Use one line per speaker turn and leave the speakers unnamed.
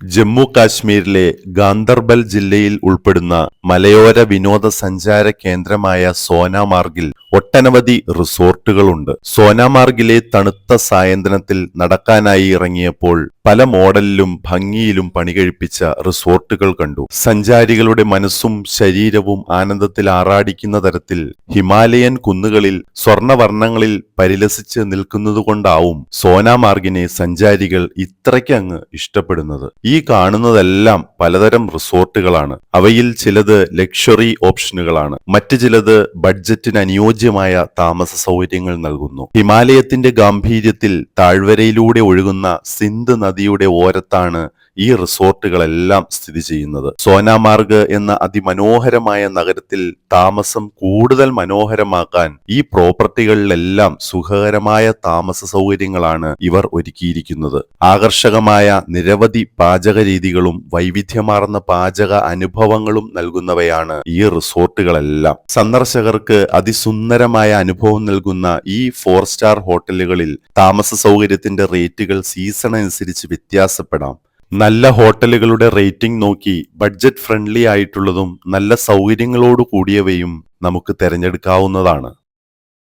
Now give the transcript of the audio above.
ജമ്മു കാശ്മീരിലെ ഗാന്ദർബൽ ജില്ലയിൽ ഉൾപ്പെടുന്ന മലയോര വിനോദസഞ്ചാര കേന്ദ്രമായ സോനാമാർഗിൽ ഒട്ടനവധി റിസോർട്ടുകളുണ്ട്. സോനാമാർഗിലെ തണുത്ത സായന്തനത്തിൽ നടക്കാനായി ഇറങ്ങിയപ്പോൾ പല മോഡലിലും ഭംഗിയിലും പണികഴിപ്പിച്ച റിസോർട്ടുകൾ കണ്ടു. സഞ്ചാരികളുടെ മനസ്സും ശരീരവും ആനന്ദത്തിൽ ആറാടിക്കുന്ന തരത്തിൽ ഹിമാലയൻ കുന്നുകളിൽ സ്വർണവർണങ്ങളിൽ പരിലസിച്ച് നിൽക്കുന്നതുകൊണ്ടാവും സോനാമാർഗിനെ സഞ്ചാരികൾ ഇത്രയ്ക്കങ്ങ് ഇഷ്ടപ്പെടുന്നത്. ഈ കാണുന്നതെല്ലാം പലതരം റിസോർട്ടുകളാണ്. അവയിൽ ചിലത് ലക്ഷറി ഓപ്ഷനുകളാണ്. മറ്റു ചിലത് ബഡ്ജറ്റിന് അനുയോജ്യമായ താമസ സൗകര്യങ്ങൾ നൽകുന്നു. ഹിമാലയത്തിന്റെ ഗാംഭീര്യത്തിൽ താഴ്വരയിലൂടെ ഒഴുകുന്ന സിന്ധ് നദിയുടെ ഓരത്താണ് ഈ റിസോർട്ടുകളെല്ലാം സ്ഥിതി ചെയ്യുന്നത്. സോനാമാർഗ് എന്ന അതിമനോഹരമായ നഗരത്തിൽ താമസം കൂടുതൽ മനോഹരമാക്കാൻ ഈ പ്രോപ്പർട്ടികളിലെല്ലാം സുഖകരമായ താമസ സൗകര്യങ്ങളാണ് ഇവർ ഒരുക്കിയിരിക്കുന്നത്. ആകർഷകമായ നിരവധി പാചക രീതികളും വൈവിധ്യമാർന്ന പാചക അനുഭവങ്ങളും നൽകുന്നവയാണ് ഈ റിസോർട്ടുകളെല്ലാം. സന്ദർശകർക്ക് അതിസുന്ദരമായ അനുഭവം നൽകുന്ന ഈ ഫോർ സ്റ്റാർ ഹോട്ടലുകളിൽ താമസ സൗകര്യത്തിന്റെ റേറ്റുകൾ സീസൺ അനുസരിച്ച് വ്യത്യാസപ്പെടാം. നല്ല ഹോട്ടലുകളുടെ റേറ്റിംഗ് നോക്കി ബഡ്ജറ്റ് ഫ്രണ്ട്ലി ആയിട്ടുള്ളതും നല്ല സൗകര്യങ്ങളോട് കൂടിയവയും നമുക്ക് തിരഞ്ഞെടുക്കാവുന്നതാണ്.